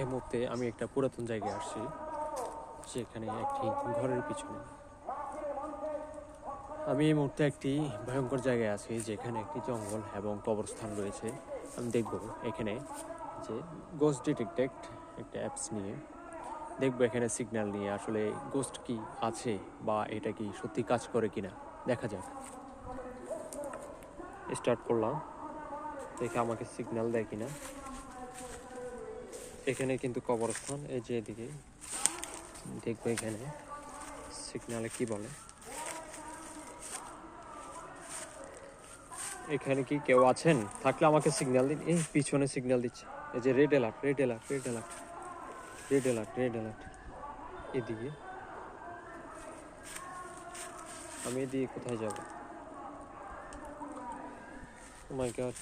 এই মুহূর্তে আমি একটা পুরাতন জায়গায় আসছি সেখানে একটি ঘরের পিছনে। আমি এই মুহূর্তে একটি ভয়ঙ্কর জায়গায় আছি, যেখানে একটি জঙ্গল এবং কবরস্থান রয়েছে। আমি দেখব এখানে যে গোস্ট ডিটেক্টেক্ট একটা অ্যাপস নিয়ে। দেখব এখানে সিগন্যাল নিয়ে আসলে গোস্ট কি আছে বা এটা কি সত্যি কাজ করে কিনা। দেখা যাক। স্টার্ট করলাম। দেখে আমাকে সিগন্যাল দেয় কিনা। এখানে কিন্তু কবরস্থান, এই যে এদিকে। দেখব এখানে সিগনালে কি বলে। এখানে কি কেউ আছেন? থাকলে আমাকে সিগন্যাল দিন। এই পিছনে সিগন্যাল দিচ্ছে। এই যে red alert red alert red alert red alert red alert এদিকে। আমি এদিকে কোথায় যাব? মাই গড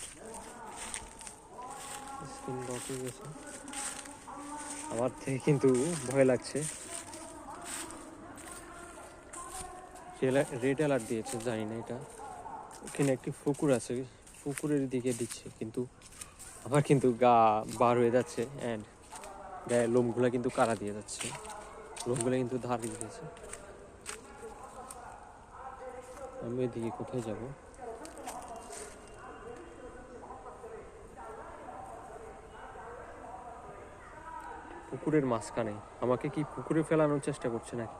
স্ক্রিন লক হয়ে গেছে আমার থেকে কিন্তু ভয় লাগছে। রেড অ্যালার্ট দিয়েছে, জানি না এটা। এখানে একটি পুকুর আছে, পুকুরের দিকে দিচ্ছে, কিন্তু আমার কিন্তু গা বার হয়ে যাচ্ছে অ্যান্ড গায়ে লোমগুলো কিন্তু কারা দিয়ে যাচ্ছে। লোমগুলো কিন্তু ধার দিয়ে দিয়েছে। আমি এদিকে কোথায় যাব? পুকুরের মাঝখানে। আমাকে কি পুকুরে ফেলানোর চেষ্টা করছে নাকি?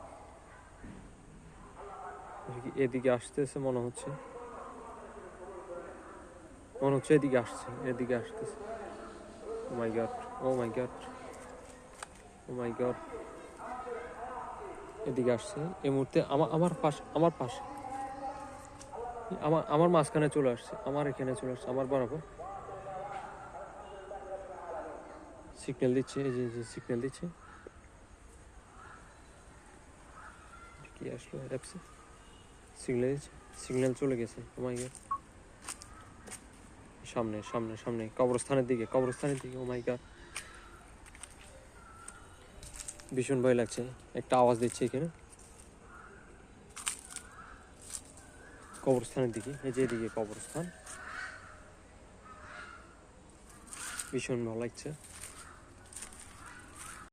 এদিকে- আসতেছে মনে হচ্ছে। মনে হচ্ছে এদিকে আসছে, এদিকে আসতেছে। ও my god oh my god oh my god এদিকে আসছে, এই মুহূর্তে আমার আমার পাশ আমার পাশে। আমার আমার মাঝখানে চলে আসছে, আমার এখানে চলে আসছে, আমার বরাবর। সিগন্যাল দিচ্ছে, এই যে সিগন্যাল দিচ্ছে। কি আসলো অ্যাপসে সিগন্যাল দিচ্ছে সিগন্যাল চলে গেছে। ও মাই গড সামনে সামনে সামনে, কবরস্থানের দিকে কবরস্থানের দিকে। ও মাই গড ভীষণ ভয় লাগছে। একটা আওয়াজ দিচ্ছে এখানে। কবরস্থানের দিকে, এই যে এদিকে কবরস্থান। ভীষণ ভালো লাগছে।